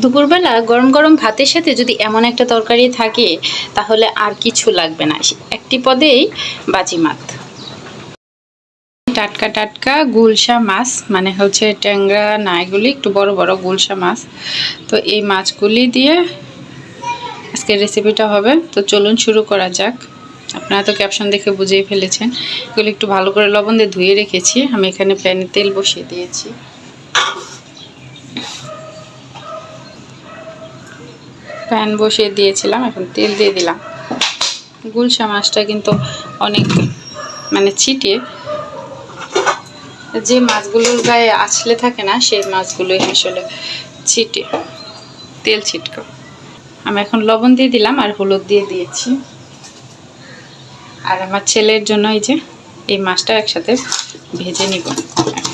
দুপুরবেলা গরম গরম ভাতের সাথে যদি এমন একটা তরকারি থাকে, তাহলে আর কিছু লাগবে না। একটি পদেই বাজিমাত। টাটকা টাটকা গুলশা মাছ মানে হচ্ছে ট্যাংরা না, এগুলি একটু বড় বড় গুলশা মাছ। তো এই মাছগুলি দিয়ে আজকের রেসিপিটা হবে। তো চলুন শুরু করা যাক। আপনারা তো ক্যাপশন দেখে বুঝেই ফেলেছেন। এগুলো একটু ভালো করে লবণ দিয়ে ধুয়ে রেখেছি। আমি এখানে প্যানে তেল বসিয়ে দিয়েছি। প্যান বসিয়ে দিয়েছিলাম, এখন তেল দিয়ে দিলাম। গুলশা মাছটা কিন্তু অনেক মানে ছিটিয়ে যে মাছগুলোর গায়ে আছলে থাকে না, সেই মাছগুলোই আসলে ছিটে, তেল ছিটক। আমি এখন লবণ দিয়ে দিলাম আর হলুদ দিয়ে দিয়েছি। আর আমার ছেলের জন্য এই যে, এই মাছটা একসাথে ভেজে নিব।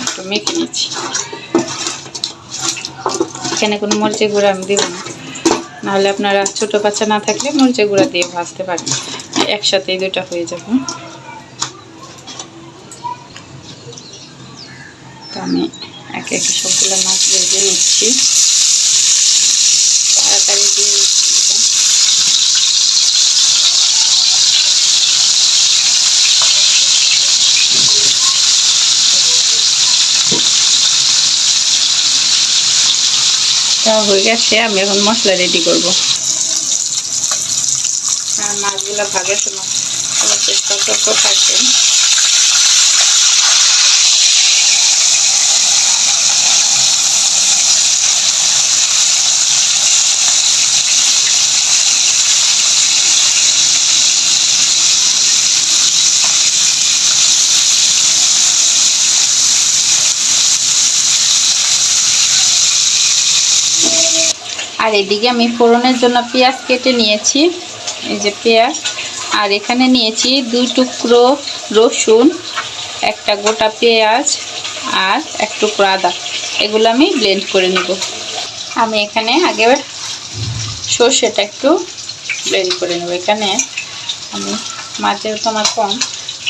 একটু মেখে নিচ্ছি। এখানে কোনো মরিচের গুঁড়া আমি দেবো না। নাহলে আপনারা ছোট বাচ্চা না থাকলে মরিচের গুঁড়া দিয়ে ভাজতে পারেন একসাথেই দুটা হয়ে যাবে। তো আমি একে একে সবগুলো মাছ ভেজে নিচ্ছি তাড়াতাড়ি দিয়ে দিলাম। তা হয়ে গেছে, আমি এখন মশলা রেডি করব। আর মাছগুলো ভাগের সময় চেষ্টা করতে থাকবেন আর এদিকে আমি ফোড়নের জন্য পেঁয়াজ কেটে নিয়েছি। এই যে পেঁয়াজ। আর এখানে নিয়েছি দুই টুকরো রসুন, একটা গোটা পেঁয়াজ আর এক টুকরো আদা। এগুলো আমি ব্লেন্ড করে নিব। আমি এখানে আগে সর্ষেটা একটু ব্লেন্ড করে নেব। এখানে আমি মাছের তো আমার কম।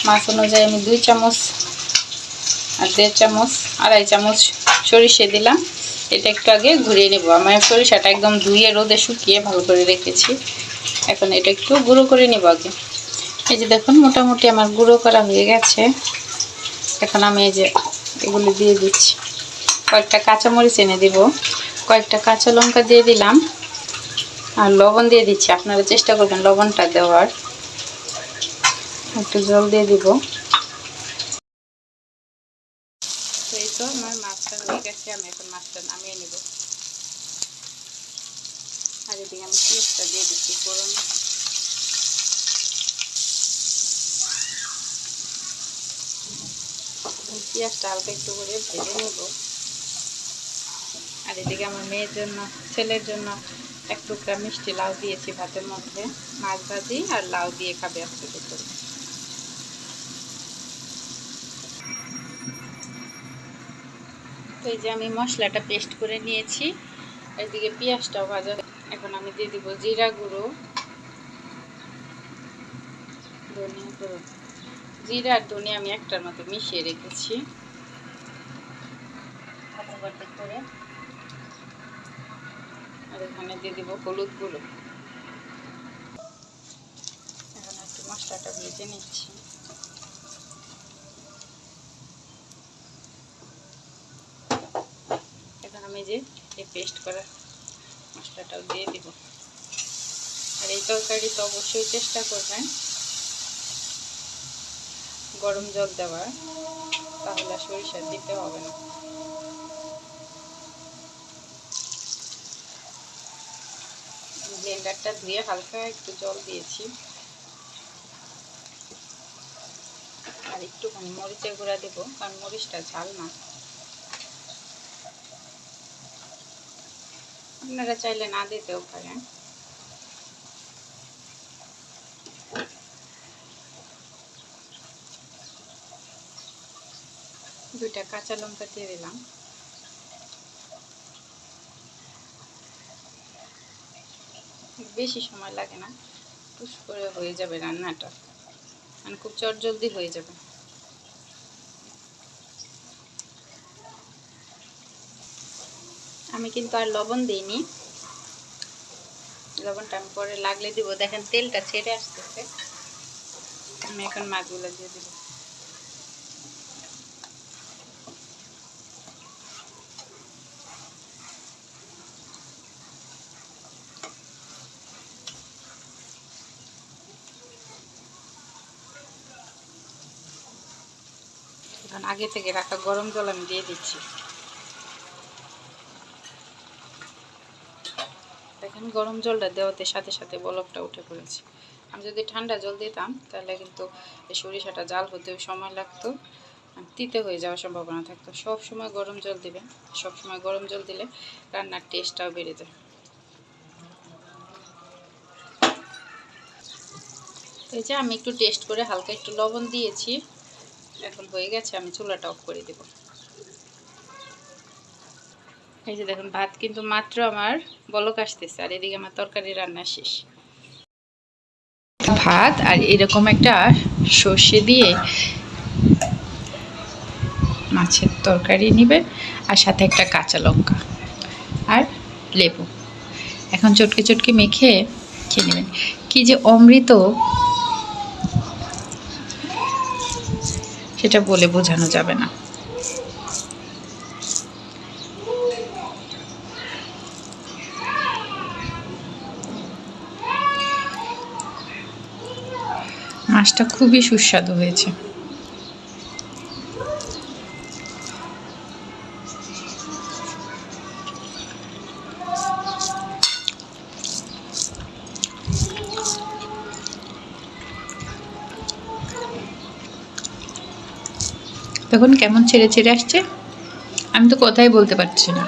মাছ অনুযায়ী আমি দুই চামচ আর দেড় চামচ, আড়াই চামচ সরিষে দিলাম। এটা একটু আগে ঘুরিয়ে নেব। আমার সরিষাটা একদম ধুয়ে রোদে শুকিয়ে ভালো করে রেখেছি। এখন এটা একটু গুঁড়ো করে নেব আগে। এই যে দেখুন, মোটামুটি আমার গুঁড়ো করা হয়ে গেছে। এখন আমি এই যে এগুলো দিয়ে দিচ্ছি। কয়েকটা কাঁচামরিচ এনে দিব। কয়েকটা কাঁচা লঙ্কা দিয়ে দিলাম। আর লবণ দিয়ে দিচ্ছি। আপনারা চেষ্টা করবেন লবণটা দেওয়ার। একটু জল দিয়ে দিব তো এই তো আমার মাছটা হয়ে গেছে আমি এখন মাছটা নামিয়ে নেব আর এদিকে আমি পেঁয়াজটা দিয়ে দিচ্ছি পেঁয়াজটা হালকা একটু করে ভেজে নেব আর এদিকে আমার মেয়ের জন্য ছেলের জন্য এক টুকরা মিষ্টি লাউ দিয়েছি ভাতের মধ্যে মাছ ভাজি আর লাউ দিয়ে খাবে আজকে এই যে আমি মশলাটা পেস্ট করে নিয়েছি। এদিকে পেঁয়াজটাও ভাজা। এখন আমি দিয়ে দিব জিরা গুঁড়ো। ধনিয়া গুঁড়ো। জিরা আর ধনিয়া আমি একটার মতো মিশিয়ে রেখেছি। করে। আর এখানে দিয়ে দিব হলুদ গুঁড়ো। এখন একটু মশলাটা ভেজে নিচ্ছি। আমি যে এই পেস্ট করা মশলাটাও দিয়ে দিব। আর এই তরকারি তো অবশ্যই চেষ্টা করবেন গরম জল দেওয়ার, তাহলে সরিষা দিতে হবে না। ব্লেন্ডারটা ধুয়ে হালকা একটু জল দিয়েছি। আর একটুখানি মরিচের গুঁড়া দেবো, কারণ মরিচটা ঝাল না। আপনারা চাইলে না দিতেও পারেন। দুইটা কাঁচা লঙ্কা দিয়ে দিলাম। বেশি সময় লাগে না, টুস করে হয়ে যাবে রান্নাটা। মানে খুব চটজলদি হয়ে যাবে। আমি কিন্তু আর লবণ দিইনি। লবণটা আমি পরে লাগলে দিব। দেখেন তেলটা ছেড়ে আসতেছে। আমি এখন মাছগুলো দিয়ে দিব। আগে থেকে রাখা গরম জল আমি দিয়ে দিচ্ছি। দেখেন গরম জলটা দেওয়াতে সাথে সাথে বলকটা উঠে পড়েছে। আমি যদি ঠান্ডা জল দিতাম, তাহলে কিন্তু সরিষাটা জাল হতেও সময় লাগতো তিতে হয়ে যাওয়ার সম্ভাবনা থাকতো। সব সময় গরম জল দিবেন, সব সময় গরম জল দিলে রান্নার টেস্টটাও বেড়ে যায়। এই যে আমি একটু টেস্ট করে হালকা একটু লবণ দিয়েছি, এখন হয়ে গেছে, আমি চুলাটা অফ করে দেব। এই যে দেখুন, ভাত কিন্তু মাত্র আমার বলক আসতেছে, আর এদিকে আমার তরকারি রান্না শেষ। ভাত আর এরকম একটা সর্ষে দিয়ে মাছের তরকারি নিবে, আর সাথে একটা কাঁচা লঙ্কা আর লেবু। এখন চটকে চটকে মেখে খেয়ে নেবেন। কি যে অমৃত, সেটা বলে বোঝানো যাবে না। মাছটা খুবই সুস্বাদু হয়েছে। দেখুন কেমন ছেড়ে ছেড়ে আসছে। আমি তো কথাই বলতে পারছি না।